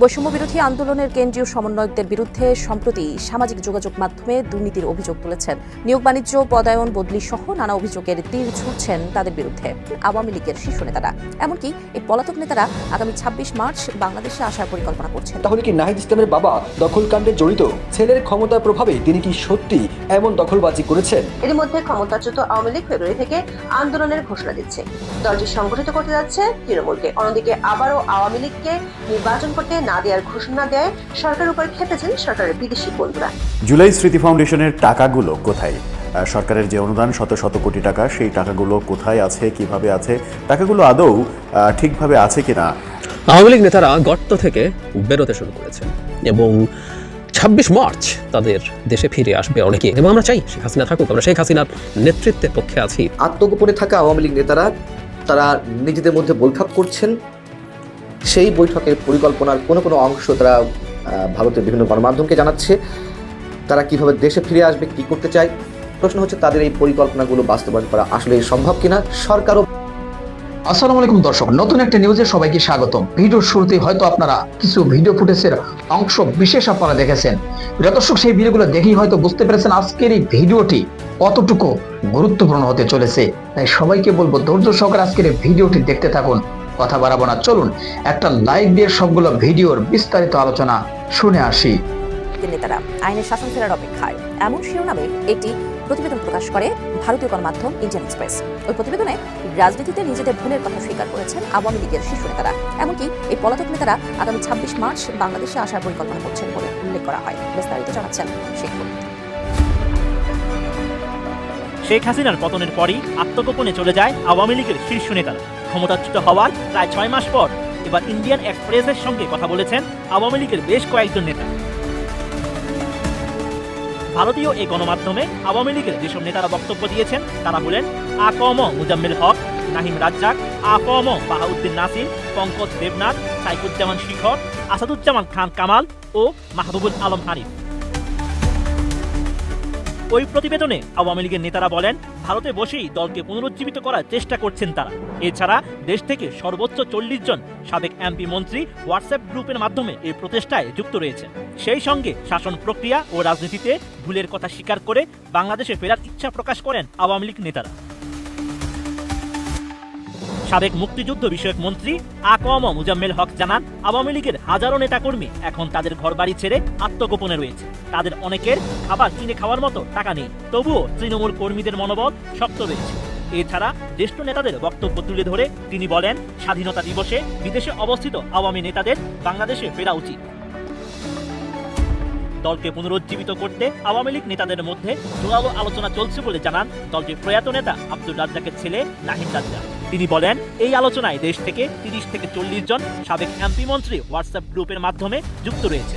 বৈষম্য বিরোধী আন্দোলনের কেন্দ্রীয় সমন্বয়কদের বিরুদ্ধে সম্প্রতি সামাজিক যোগাযোগ মাধ্যমে দুর্নীতির অভিযোগ তুলেছেন। নিয়োগ বাণিজ্য, পদায়ন, বদলি সহ নানা অভিযোগের তীর ছুটছেন তাদের বিরুদ্ধে আওয়ামী লীগের শীর্ষ নেতারা। এমনকি এই পলাতক নেতারা আগামী ছাব্বিশ মার্চ বাংলাদেশে আসার পরিকল্পনা করছেন। তাহলে কি নাহিদ ইসলামের বাবা দখলকাণ্ডে জড়িত? ছেলের ক্ষমতার প্রভাবে তিনি কি সত্যি এমন দখলবাজি করেছেন। এর মধ্যে ক্ষমতাচ্যুত আওয়ামী লীগ ফেব্রুয়ারি থেকে আন্দোলনের ঘোষণা দিচ্ছে। দলটি সংগঠিত করতে যাচ্ছে তৃণমূলকে। অন্যদিকে আবারও আওয়ামী লীগকে নির্বাচন করতে না দেওয়ার ঘোষণা দেয় সরকারের উপর খেপেছেন সরকারের বিদেশি বন্ধুরা। জুলাই স্মৃতি ফাউন্ডেশনের টাকাগুলো কোথায়? সরকারের যে অনুদান শত শত কোটি টাকা সেই টাকাগুলো কোথায় আছে কীভাবে আছে? টাকাগুলো আদৌ ঠিকভাবে আছে কিনা? আওয়ামী লীগ নেতারা গর্ত থেকে বেরোতে শুরু করেছেন এবং ছাব্বিশ মার্চ তাদের দেশে ফিরে আসবে অনেকে। এবং আমরা চাই শেখ হাসিনা থাকুক, আমরা শেখ হাসিনার নেতৃত্বের পক্ষে আছি। আত্মগোপনে থাকা আওয়ামী লীগ নেতারা, তারা নিজেদের মধ্যে বৈঠক করছেন। সেই বৈঠকের পরিকল্পনার কোনো কোনো অংশ তারা ভারতের বিভিন্ন গণমাধ্যমকে জানাচ্ছে। তারা কীভাবে দেশে ফিরে আসবে, কি করতে চায়? প্রশ্ন হচ্ছে, তাদের এই পরিকল্পনাগুলো বাস্তবায়ন করা আসলে সম্ভব কিনা? সরকারও আসসালামু আলাইকুম দর্শক, নতুন একটা নিউজে সবাইকে স্বাগতম। ভিডিওর শুরুতেই হয়তো আপনারা কিছু ভিডিও ফুটেজের অংশ বিশেষ আপনারা দেখেছেন। দর্শক, সেই ভিডিওগুলো দেখেই হয়তো বুঝতে পেরেছেন আজকের এই ভিডিওটি কতটুকু গুরুত্বপূর্ণ হতে চলেছে। তাই সবাইকে বলব, ধৈর্য সহকারে আজকের এই ভিডিওটি দেখতে থাকুন, কথা বাড়াবো না। চলুন, একটা লাইভ দিয়ে সবগুলো ভিডিওর বিস্তারিত আলোচনা শুনে আসি। আইনের শাসন ফেরার অপেক্ষায়। এমন শিরোনামে একটি প্রতিবেদন প্রকাশ করে ভারতীয় গণমাধ্যম ইন্ডিয়ান এক্সপ্রেস। ওই প্রতিবেদনে রাজনীতিতে নিজেদের ভুলের কথা স্বীকার করেছেন আওয়ামী লীগের শীর্ষ নেতারা, এমনকি এই পলাতক নেতারা আগামী ছাব্বিশ মার্চ বাংলাদেশে আসার পরিকল্পনা করছেন বলে উল্লেখ করা হয়। বিস্তারিত জানাচ্ছেন শেখ শেখ হাসিনার পতনের পরই আত্মগোপনে চলে যায় আওয়ামী লীগের শীর্ষ নেতারা। ক্ষমতাচ্যুত হওয়ার প্রায় ছয় মাস পর এবার ইন্ডিয়ান এক্সপ্রেসের সঙ্গে কথা বলেছেন আওয়ামী লীগের বেশ কয়েকজন নেতা। ভারতীয় এই গণমাধ্যমে আওয়ামী লীগের যেসব নেতারা বক্তব্য দিয়েছেন, তারা হলেন আকম মুজাম্মেল হক, নাহিম রাজ্জাক, আকম বাহাউদ্দিন নাসির, পঙ্কজ দেবনাথ, সাইফুজ্জামান শিখর, আসাদুজ্জামান খান কামাল ও মাহবুবুল আলম হানিফ। ওই প্রতিবেদনে আওয়ামী লীগের নেতারা বলেন, ভারতে বসেই দলকে পুনরুজ্জীবিত করার চেষ্টা করছেন তারা। এছাড়া দেশ থেকে সর্বোচ্চ চল্লিশ জন সাবেক এমপি মন্ত্রী হোয়াটসঅ্যাপ গ্রুপের মাধ্যমে এই প্রচেষ্টায় যুক্ত রয়েছেন। সেই সঙ্গে শাসন প্রক্রিয়া ও রাজনীতিতে ভুলের কথা স্বীকার করে বাংলাদেশে ফেরার ইচ্ছা প্রকাশ করেন আওয়ামী লীগ নেতারা। সাবেক মুক্তিযুদ্ধ বিষয়ক মন্ত্রী আকম মুজাম্মেল হক জানান, আওয়ামী লীগের হাজারো নেতাকর্মী এখন তাদের ঘরবাড়ি ছেড়ে আত্মগোপনে রয়েছে। তাদের অনেকের খাবার কিনে খাওয়ার মতো টাকা নেই। তবুও তৃণমূল কর্মীদের মনোবল শক্ত রয়েছে এছাড়া জ্যেষ্ঠ নেতাদের বক্তব্য তুলে ধরে তিনি বলেন, স্বাধীনতা দিবসে বিদেশে অবস্থিত আওয়ামী নেতাদের বাংলাদেশে ফেরা উচিত। দলকে পুনরুজ্জীবিত করতে আওয়ামী লীগ নেতাদের মধ্যে জোরালো আলোচনা চলছে বলে জানান দলটির প্রয়াত নেতা আব্দুল রাজ্জাকের ছেলে নাহিদ রাজ্জাক। তিনি বলেন, এই আলোচনায় দেশ থেকে তিরিশ থেকে চল্লিশ জন সাবেক এমপি মন্ত্রী হোয়াটসঅ্যাপ গ্রুপের মাধ্যমে যুক্ত রয়েছে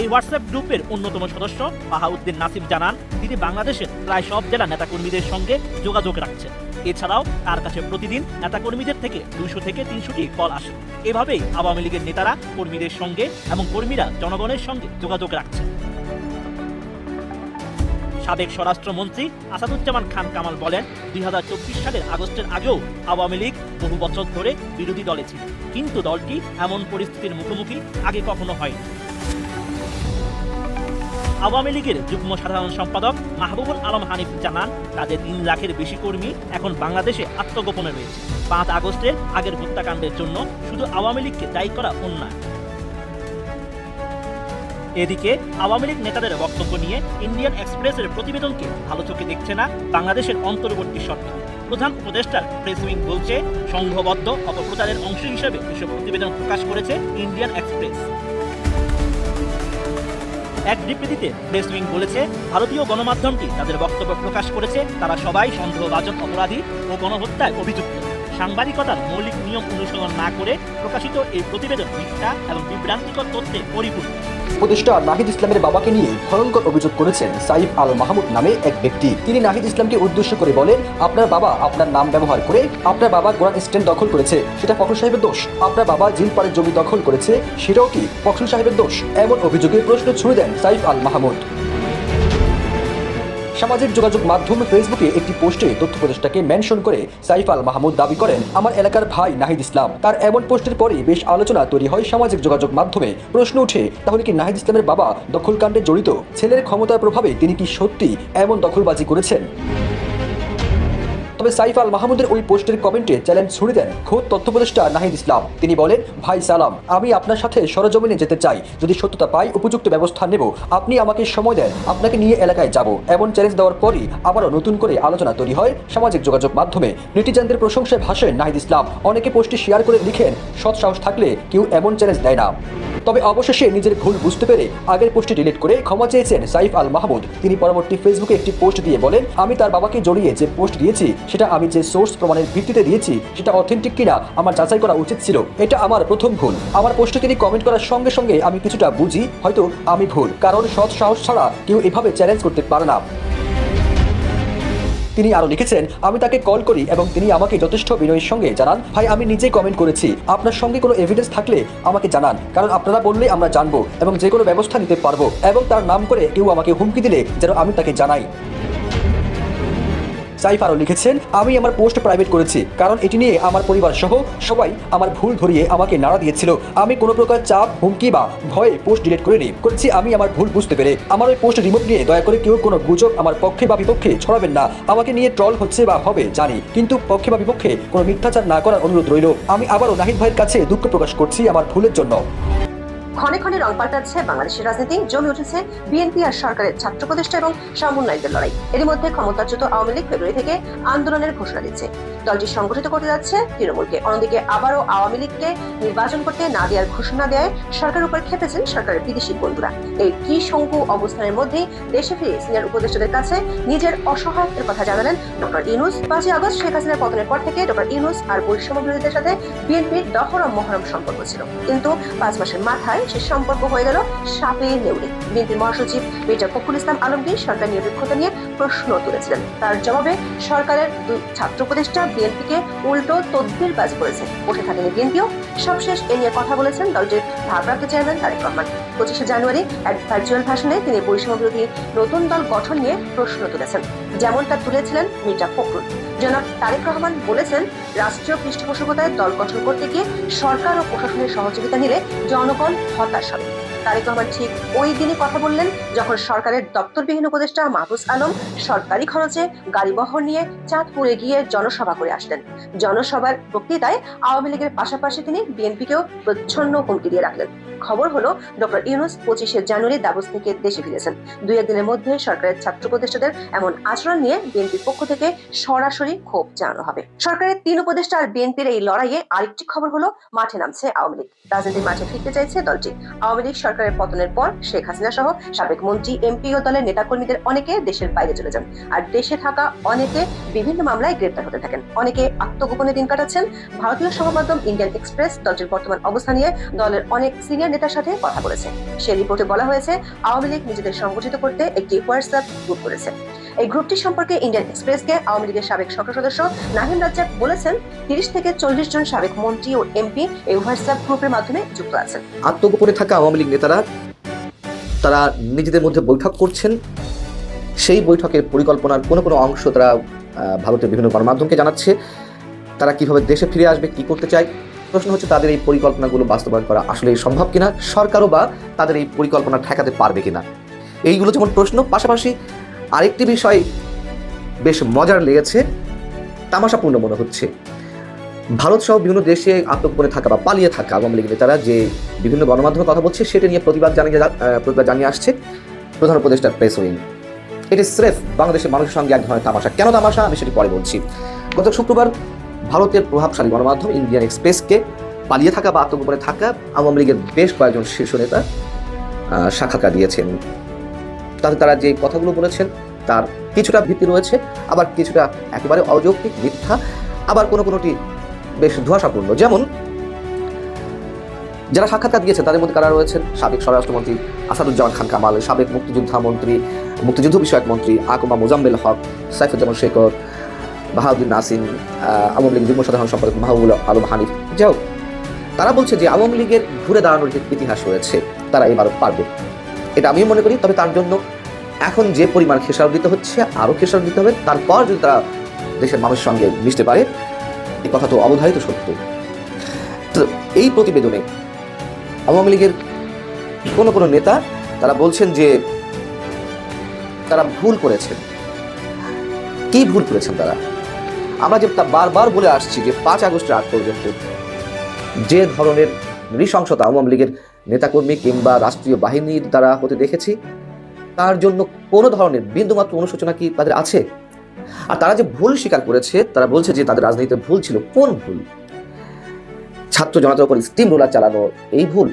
এই হোয়াটসঅ্যাপ গ্রুপের অন্যতম সদস্য বাহাউদ্দিন নাসিব জানান, তিনি বাংলাদেশের প্রায় সব জেলা নেতাকর্মীদের সঙ্গে যোগাযোগ রাখছেন। এছাড়াও তার কাছে প্রতিদিন নেতাকর্মীদের থেকে দুইশো থেকে তিনশোটি কল আসে। এভাবেই আওয়ামী লীগের নেতারা কর্মীদের সঙ্গে এবং কর্মীরা জনগণের সঙ্গে যোগাযোগ রাখছেন। সাবেক স্বরাষ্ট্রমন্ত্রী আসাদুজ্জামান খান কামাল বলেন, দুই হাজার চব্বিশ সালের আগস্টের আগেও আওয়ামী লীগ বহু বছর ধরে বিরোধী দলে ছিল। কিন্তু দলটি এমন পরিস্থিতির মুখোমুখি আগে কখনো হয়নি। আওয়ামী লীগের যুগ্ম সাধারণ সম্পাদক মাহবুবুল আলম হানিফ জানান, তাদের তিন লাখের বেশি কর্মী এখন বাংলাদেশে আত্মগোপনে রয়েছে। পাঁচ আগস্টের আগের হত্যাকাণ্ডের জন্য শুধু আওয়ামী লীগকে দায়ী করা অন্যায়। এদিকে আওয়ামী লীগ নেতাদের বক্তব্য নিয়ে ইন্ডিয়ান এক্সপ্রেসের প্রতিবেদনকে ভালো চোখে দেখছে না বাংলাদেশের অন্তর্বর্তী সরকার। প্রধান উপদেষ্টার প্রেস উইং বলছে, সংঘবদ্ধ অপপ্রচারের অংশ হিসেবে এসব প্রতিবেদন প্রকাশ করেছে ইন্ডিয়ান এক্সপ্রেস। এক বিবৃতিতে প্রেস উইং বলেছে, ভারতীয় গণমাধ্যমটি তাদের বক্তব্য প্রকাশ করেছে, তারা সবাই সন্দেহভাজন অপরাধী ও গণহত্যায় অভিযুক্ত। সাংবাদিকতার মৌলিক নিয়ম অনুসরণ না করে প্রকাশিত এই প্রতিবেদন মিথ্যা এবং বিভ্রান্তিকর তথ্যে পরিপূর্ণ। উপদেষ্টা নাহিদ ইসলামের বাবাকে নিয়ে ভয়ঙ্কর অভিযোগ করেছেন সাইফ আল মাহমুদ নামে এক ব্যক্তি। তিনি নাহিদ ইসলামকে উদ্দেশ্য করে বলেন, আপনার বাবা আপনার নাম ব্যবহার করে আপনার বাবা গোরান স্ট্যান্ড দখল করেছে। সেটা ফখরুল সাহেবের দোষ। আপনার বাবা জিলপাড়ের জমি দখল করেছে। সেটাও কি ফখরুল সাহেবের দোষ? এমন অভিযোগে প্রশ্ন ছুড়ে দেন সাইফ আল মাহমুদ। সামাজিক যোগাযোগ মাধ্যম ফেসবুকে একটি পোস্টে তথ্য প্রদেশটাকে মেনশন করে সাইফ আল মাহমুদ দাবি করেন, আমার এলাকার ভাই নাহিদ ইসলাম। তার এমন পোস্টের পরে বেশ আলোচনা তৈরি হয় সামাজিক যোগাযোগ মাধ্যমে। প্রশ্ন উঠে, তাহলে কি নাহিদ ইসলামের বাবা দখলকাণ্ডে জড়িত? ছেলের ক্ষমতার প্রভাবে তিনি কি সত্যি এমন দখলবাজি করেছেন? তবে সাইফ আল মাহমুদের ওই পোস্টের কমেন্টে চ্যালেঞ্জ ছুড়ে দেন খোদ তথ্য উপদেষ্টা নাহিদ ইসলাম। তিনি বলেন, ভাই, সালাম, আমি আপনার সাথে সরজমিনে যেতে চাই। যদি সত্যতা পাই, উপযুক্ত ব্যবস্থা নেব। আপনি আমাকে সময় দেন, আপনাকে নিয়ে এলাকায় যাব। এমন চ্যালেঞ্জ দেওয়ার পরই আবারও নতুন করে আলোচনা তৈরি হয় সামাজিক যোগাযোগ মাধ্যমে। নেটিজানদের প্রশংসায় ভাসেন নাহিদ ইসলাম। অনেকে পোস্টটি শেয়ার করে লিখেন, সৎ সাহস থাকলে কেউ এমন চ্যালেঞ্জ দেয় না। তবে অবশেষে নিজের ভুল বুঝতে পেরে আগের পোস্টটি ডিলিট করে ক্ষমা চেয়েছেন সাইফ আল মাহমুদ। তিনি পরবর্তী ফেসবুকে একটি পোস্ট দিয়ে বলেন, আমি তার বাবাকে জড়িয়ে যে পোস্ট দিয়েছি সেটা আমি যে সোর্স প্রমাণের ভিত্তিতে দিয়েছি, সেটা অথেন্টিক কিনা আমার যাচাই করা উচিত ছিল। এটা আমার প্রথম ভুল। আমার পোস্টে তিনি কমেন্ট করার সঙ্গে সঙ্গে আমি কিছুটা বুঝি, হয়তো আমি ভুল। কারণ সৎ সাহস ছাড়া কেউ এভাবে চ্যালেঞ্জ করতে পারে না। তিনি আরও লিখেছেন, আমি তাকে কল করি এবং তিনি আমাকে যথেষ্ট বিনয়ের সঙ্গে জানান। ভাই, আমি নিজেই কমেন্ট করেছি। আপনার সঙ্গে কোনো এভিডেন্স থাকলে আমাকে জানান। কারণ আপনারা বললে আমরা জানব এবং যে কোনো ব্যবস্থা নিতে পারব এবং তার নাম করে কেউ আমাকে হুমকি দিলে যেন আমি তাকে জানাই। সাইফ আরও লিখেছেন, আমি আমার পোস্ট প্রাইভেট করেছি, কারণ এটি নিয়ে আমার পরিবার সহ সবাই আমার ভুল ধরিয়ে আমাকে নাড়া দিয়েছিল। আমি কোনো প্রকার চাপ, হুমকি বা ভয়ে পোস্ট ডিলিট করিনি। করেছি আমি আমার ভুল বুঝতে পেরে। আমার ওই পোস্ট রিমুভ নিয়ে দয়া করে কেউ কোনো গুজব আমার পক্ষে বা বিপক্ষে ছড়াবেন না। আমাকে নিয়ে ট্রল হচ্ছে বা হবে, জানি। কিন্তু পক্ষে বা বিপক্ষে কোনো মিথ্যাচার না করার অনুরোধ রইল। আমি আবারও নাহিদ ভাইয়ের কাছে দুঃখ প্রকাশ করছি আমার ভুলের জন্য। ক্ষণে ক্ষণে রং পাল্টাচ্ছে বাংলাদেশের রাজনীতি। জমে উঠেছে বিএনপি আর সরকারের ছাত্র প্রতিষ্ঠা এবং সমন্বয়কদের লড়াই। এর মধ্যে ক্ষমতাচ্যুত আওয়ামী লীগ ফেব্রুয়ারি থেকে আন্দোলনের ঘোষণা দিচ্ছে। দলটি সংগঠিত করতে যাচ্ছে তৃণমূলকে। অন্যদিকে আবারও আওয়ামী লীগকে নির্বাচন করতে না দেওয়ার ঘোষণা দেয় সরকারের উপর খেপেছেন সরকারের বিদেশি বন্ধুরা। এই ত্রিশঙ্কু অবস্থানের মধ্যেই দেশে ফিরে সিনিয়র উপদেষ্টাদের কাছে নিজের অসহায়ত্বের কথা জানালেন ডক্টর ইউনুস। পাঁচই আগস্ট শেখ হাসিনার পতনের পর থেকে ডক্টর ইউনুস আর বৈষম্য বিরোধীদের সাথে বিএনপির দহরম মহরম সম্পর্ক ছিল। কিন্তু পাঁচ মাসের মাথায় সে সম্পর্ক হয়ে গেল সাপে নেউড়ে। বিএনপির মহাসচিব মির্জা ফখরুল ইসলাম আলমগীর সরকার নিরপেক্ষতা নিয়ে প্রশ্ন তুলেছিলেন। তার জবাবে সরকারের দুই ছাত্র উপদেষ্টা বিএনপিকে উল্টো তদ্বির বাজ করেছে। বসে থাকেনি বিএনপিও। সবশেষ এ নিয়ে কথা বলেছেন দলটির ভারপ্রাপ্ত চেয়ারম্যান তারেক রহমান। পঁচিশে জানুয়ারি এক ভার্চুয়াল ভাষণে তিনি বৈষম্য বিরোধী নতুন দল গঠন নিয়ে প্রশ্ন তুলেছেন। যেমনটা তুলেছিলেন মির্জা ফখরুল। জনাব তারেক রহমান বলেছেন, রাষ্ট্রীয় পৃষ্ঠপোষকতায় দল গঠন করতে গিয়ে সরকার ও প্রশাসনের সহযোগিতা নিলে জনগণ হতাশ হবে। তারেক রহমান ঠিক ওই দিনই কথা বললেন, যখন সরকারের দপ্তরবিহীন উপদেষ্টা মাহবুস আলম সরকারি খরচে গাড়ি বহর নিয়ে চাঁদপুরে গিয়ে জনসভা করে আসলেন। জনসভার বক্তৃতায় আওয়ামী লীগের পাশাপাশি তিনি বিএনপিকেও প্রচ্ছন্ন হুমকি দিয়ে রাখলেন। খবর হলো, ডক্টর ইউনুস পঁচিশে জানুয়ারি দাবস থেকে দেশে ফিরেছেন। দুই একদিনের মধ্যে সরকারের ছাত্র উপদেষ্টাদের এমন আচরণ নিয়ে বিএনপির পক্ষ থেকে সরাসরি ক্ষোভ জানানো হবে। সরকারের তিন উপদেষ্টা আর বিএনপির এই লড়াইয়ে আরেকটি খবর হলো, মাঠে নামছে আওয়ামী লীগ। রাজনীতির মাঠে ফিরতে চাইছে দলটি। আওয়ামী লীগ সরকারের পতনের পর শেখ হাসিনা সহ সাবেক মন্ত্রী, এমপি ও দলের নেতাকর্মীদের অনেকে দেশের বাইরে চলে যান। আর দেশে থাকা অনেকে বিভিন্ন মামলায় গ্রেপ্তার হতে থাকেন। অনেকে আত্মগোপনে দিন কাটাচ্ছেন। ভারতীয় সংবাদমাধ্যম ইন্ডিয়ান এক্সপ্রেস দলটির বর্তমান অবস্থা নিয়ে দলের অনেক সিনিয়র নেতার সাথে কথা বলেছে। সে রিপোর্টে বলা হয়েছে, আওয়ামী লীগ নিজেদের সংগঠিত করতে একটি হোয়াটসঅ্যাপ গ্রুপ করেছে। এই গ্রুপটি সম্পর্কে ইন্ডিয়ান এক্সপ্রেসকে আওয়ামী লীগের সাবেক সংসদ সদস্য নাহিম রাজ্জাক বলেছেন, তিরিশ থেকে চল্লিশ জন সাবেক মন্ত্রী ও এমপি এই হোয়াটসঅ্যাপ গ্রুপের মাধ্যমে যুক্ত আছেন। আত্মগোপনে থাকা আওয়ামী লীগ নেতারা, তারা নিজেদের মধ্যে বৈঠক করছেন। সেই বৈঠকের পরিকল্পনার কোনো কোনো অংশ তারা ভারতের বিভিন্ন গণমাধ্যমকে জানাচ্ছে। তারা কীভাবে দেশে ফিরে আসবে, কি করতে চায়? প্রশ্ন হচ্ছে, তাদের এই পরিকল্পনাগুলো বাস্তবায়ন করা আসলে সম্ভব কিনা? সরকারও বা তাদের এই পরিকল্পনা ঠেকাতে পারবে কিনা? এইগুলো যেমন প্রশ্ন, পাশাপাশি আরেকটি বিষয় বেশ মজার লেগেছে, তামাশাপূর্ণ মনে হচ্ছে। ভারত সহ বিভিন্ন দেশে আত্মগোপনে থাকা বা পালিয়ে থাকা আওয়ামী লীগ নেতারা যে বিভিন্ন গণমাধ্যমে কথা বলছে, সেটা নিয়ে প্রতিবাদ জানিয়ে প্রতিবাদ জানিয়ে আসছে প্রধান উপদেষ্টার প্রেস উইং। এটি স্রেফ বাংলাদেশের মানুষের সঙ্গে এক ধরনের তামাশা। কেন তামাশা? আমি সেটি পরে বলছি। গত শুক্রবার ভারতের প্রভাবশালী গণমাধ্যম ইন্ডিয়ান এক্সপ্রেসকে পালিয়ে থাকা বা আত্মগোপনে থাকা আওয়ামী লীগের বেশ কয়েকজন শীর্ষ নেতা সাক্ষাৎকার দিয়েছেন। তাতে তারা যে কথাগুলো বলেছেন, তার কিছুটা ভিত্তি রয়েছে। আবার কিছুটা একেবারে অযৌক্তিক মিথ্যা, আবার কোনো কোনোটি বেশ ধোঁয়াশাপূর্ণ। যেমন, যারা সাক্ষাৎকার দিয়েছেন, তাদের মধ্যে কারা রয়েছেন? সাবেক স্বরাষ্ট্রমন্ত্রী আসাদুজ্জামান খান কামাল, সাবেক মুক্তিযোদ্ধা মন্ত্রী মুক্তিযুদ্ধ বিষয়ক মন্ত্রী আকুমা মোজাম্মেল হক, সাইফুজ্জামান শেখর বাহাউদ্দিন নাসিম আওয়ামী লীগের যুগ্ম সাধারণ সম্পাদক মাহবুল আলম হানিফ। যাও তারা বলছে যে আওয়ামী লীগের ঘুরে দাঁড়ানোর যে ইতিহাস রয়েছে, তারা এবারও পারবে। এটা আমিও মনে করি, তবে তার জন্য এখন যে পরিমাণ খেসারত দিতে হচ্ছে, আরও খেসারত দিতে হবে। তারপর যদি তারা দেশের মানুষের সঙ্গে মিশতে পারে এই কথা তো অবধারিত সত্য। তো এই প্রতিবেদনে আওয়ামী লীগের কোনো কোনো নেতা তারা বলছেন যে তারা ভুল করেছেন কি ভুল করেছেন তারা? আমরা যে তা বারবার বলে আসছি যে পাঁচ আগস্টের আগ পর্যন্ত যে ধরনের নৃশংসতা আওয়ামী লীগের নেতাকর্মী কিংবা রাষ্ট্রীয় বাহিনীর দ্বারা হতে দেখেছি তার জন্য কোনো ধরনের বিন্দুমাত্র অনুশোচনা কি তাদের আছে? আর তারা যে ভুল স্বীকার করেছে, তারা বলছে যে তাদের রাজনীতিতে ভুল ছিল। কোন ভুল? ছাত্র জনতার উপর স্টিম রোলার চালানো, এই ভুল।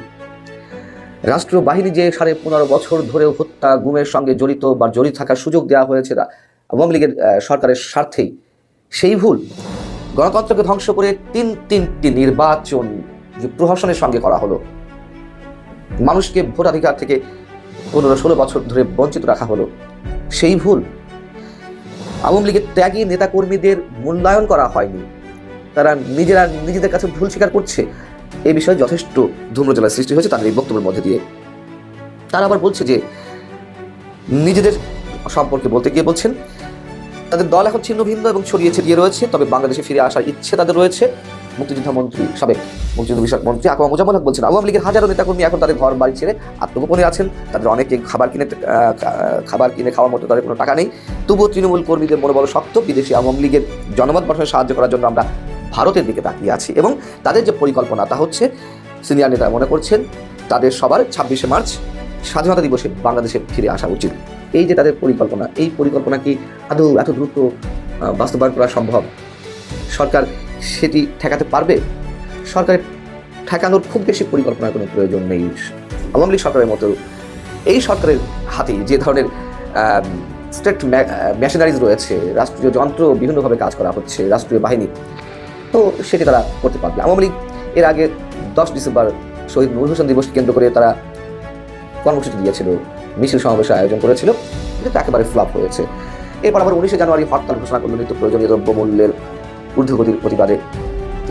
রাষ্ট্রীয় বাহিনী যে সাড়ে পনেরো বছর ধরে হত্যা, গুমের সঙ্গে জড়িত বা জড়িত থাকার সুযোগ দেওয়া হয়েছে আওয়ামী লীগের সরকারের স্বার্থেই। সেই ভুল গণতন্ত্রকে ধ্বংস করে তিন তিনটি নির্বাচন যে প্রহসনের সঙ্গে করা হলো। মানুষকে ভোটাধিকার থেকে পনেরো ষোলো বছর ধরে বঞ্চিত রাখা হলো। সেই ভুল আওয়ামী লীগের ত্যাগী নেতাকর্মীদের মূল্যায়ন করা হয়নি। তারা নিজেরা নিজেদের কাছে ভুল স্বীকার করছে। এই বিষয়ে যথেষ্ট ধূম্রজলার সৃষ্টি হয়েছে তাদের এই বক্তব্যের মধ্যে দিয়ে। তারা আবার বলছে যে, নিজেদের সম্পর্কে বলতে গিয়ে বলছেন, তাদের দল এখন ছিন্ন ভিন্ন এবং ছড়িয়ে ছিটিয়ে রয়েছে, তবে বাংলাদেশে ফিরে আসার ইচ্ছে তাদের রয়েছে। মুক্তিযোদ্ধা মন্ত্রী সাবেক মুক্তিযুদ্ধ বিষয়ক মন্ত্রী আকমা মুজাম্মল হক বলছেন, আওয়ামী লীগের হাজারো নেতাকর্মী এখন তাদের ঘর বাড়ি ছেড়ে আত্মগোপনে আছেন। তাদের অনেকে খাবার কিনে খাবার কিনে খাওয়ার মতো তাদের কোনো টাকা নেই। তবুও তৃণমূল কর্মীদের মনোবল শক্ত। বিদেশি আওয়ামী লীগের জনমত গঠনে সাহায্য করার জন্য আমরা ভারতের দিকে তাকিয়ে আছি এবং তাদের যে পরিকল্পনা তা হচ্ছে, সিনিয়র নেতা মনে করছেন, তাদের সবার ছাব্বিশে মার্চ স্বাধীনতা দিবসে বাংলাদেশে ফিরে আসা উচিত। এই যে তাদের পরিকল্পনা, এই পরিকল্পনা কি আদৌ এত দ্রুত বাস্তবায়ন করা সম্ভব? সরকার সেটি ঠেকাতে পারবে? সরকারের ঠেকানোর খুব বেশি পরিকল্পনার কোনো প্রয়োজন নেই। আওয়ামী লীগ সরকারের মতো এই সরকারের হাতেই যে ধরনের স্টেট মেশিনারিজ রয়েছে, রাষ্ট্রীয় যন্ত্র বিভিন্নভাবে কাজ করা হচ্ছে, রাষ্ট্রীয় বাহিনী, তো সেটি তারা করতে পারবে। আওয়ামী লীগ এর আগে দশ ডিসেম্বর শহীদ নূর হোসেন দিবসকে কেন্দ্র করে তারা কর্মসূচি দিয়েছিল, মিছিল সমাবেশের আয়োজন করেছিল কিন্তু একেবারে ফ্লপ হয়েছে। এরপর আবার উনিশে জানুয়ারি হরতাল ঘোষণা করল নিত্য প্রয়োজনীয় দ্রব্যমূল্যের ঊর্ধ্বগতির প্রতিবাদে।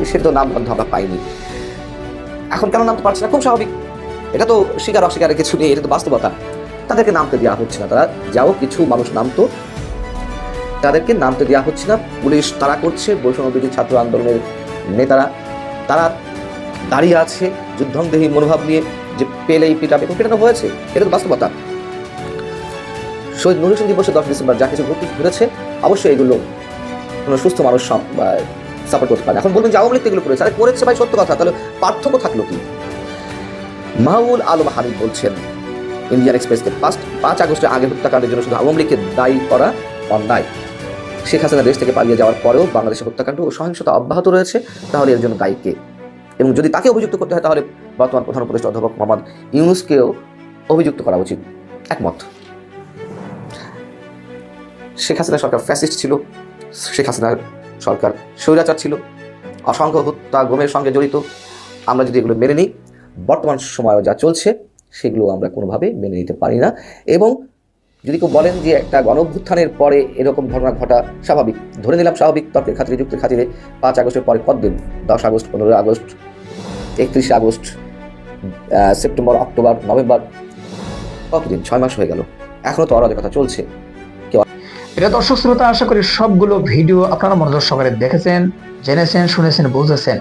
সেটা তো নাম গন্ধ আমরা পাইনি। এখন কেন নামতে পারছে না? খুব স্বাভাবিক। এটা তো স্বীকার অস্বীকারের কিছু নেই, এটা তো বাস্তবতা। তাদেরকে নামতে দেওয়া হচ্ছে না তারা। যাও, কিছু মানুষ নামতো। তাদেরকে নামতে দেওয়া হচ্ছে না। পুলিশ তারা করছে, বৈষম্য বিরোধী ছাত্র আন্দোলনের নেতারা। তারা দাঁড়িয়ে আছে যুদ্ধংদেহী মনোভাব নিয়ে যে পেলেই পিটাবে। এবং পেটানো হয়েছে? এটা তো বাস্তবতা। শহীদ নুর হোসেন দিবসে দশ ডিসেম্বর যা কিছু ঘটে- ঘটেছে, অবশ্যই এগুলো কোনো সুস্থ মানুষ সাপোর্ট করতে পারে এখন বলবেন যে আওয়ামী লীগ এগুলো করেছে। আরে করেছে ভাই সত্য কথা, তাহলে পার্থক্য থাকল কি? মাহবুল আলম হামিদ বলছেন, ইন্ডিয়ান এক্সপ্রেসকে পাঁচ পাঁচ আগস্টের আগে হত্যাকাণ্ডের জন্য শুধু আওয়ামী লীগকে দায়ী করা অন্যায়। শেখ হাসিনা দেশ থেকে পালিয়ে যাওয়ার পরেও বাংলাদেশের হত্যাকাণ্ড ও সহিংসতা অব্যাহত রয়েছে, তাহলে এর জন্য দায়ী কে? এবং যদি তাকে অভিযুক্ত করতে হয়, তাহলে বর্তমান প্রধান উপদেষ্টা অধ্যাপক মোহাম্মদ ইউনুসকেও অভিযুক্ত করা উচিত। একমত। শেখ হাসিনা সরকার ফ্যাসিস্ট ছিল। শেখ হাসিনার সরকার স্বৈরাচার ছিল। অসংখ্য হত্যা, গমের সঙ্গে জড়িত। আমরা যদি এগুলো মেনে নিই, বর্তমান সময়ে যা চলছে, সেগুলো আমরা কোনোভাবে মেনে নিতে পারি না। এবং যদি কেউ বলেন যে একটা গণঅভ্যুত্থানের পরে এরকম ঘটনা ঘটা স্বাভাবিক, ধরে নিলাম স্বাভাবিক তর্কের খাতিরে, যুক্তির খাতিরে, পাঁচ আগস্টের পরে কতদিন দশ আগস্ট, পনেরোই আগস্ট, একত্রিশে আগস্ট সেপ্টেম্বর, অক্টোবর, নভেম্বর, কতদিন? ছয় মাস হয়ে গেল। এখনও তো অরাজকতা চলছে। এটা দর্শক শ্রোতা, আশা করি সবগুলো ভিডিও আপনারা মনোযোগ সহকারে দেখেছেন, জেনেছেন, শুনেছেন, বুঝেছেন।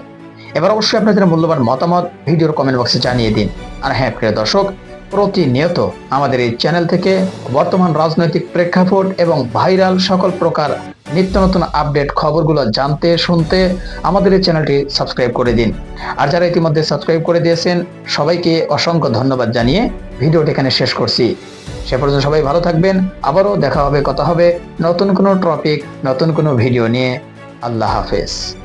এবার অবশ্যই আপনাদের মূল্যবান মতামত ভিডিওর কমেন্ট বক্সে জানিয়ে দিন। আর হ্যাঁ প্রিয় দর্শক, প্রতিনিয়ত আমাদের এই চ্যানেল থেকে বর্তমান রাজনৈতিক প্রেক্ষাপট এবং ভাইরাল সকল প্রকার নিত্য নতুন আপডেট খবরগুলো জানতে, শুনতে আমাদের এই চ্যানেলটি সাবস্ক্রাইব করে দিন। আর যারা ইতিমধ্যে সাবস্ক্রাইব করে দিয়েছেন, সবাইকে অসংখ্য ধন্যবাদ জানিয়ে ভিডিওটি এখানে শেষ করছি। সে পর্যন্ত সবাই ভালো থাকবেন। আবারও দেখা হবে, কথা হবে নতুন কোনো টপিক নতুন কোনো ভিডিও নিয়ে। আল্লাহ হাফেজ।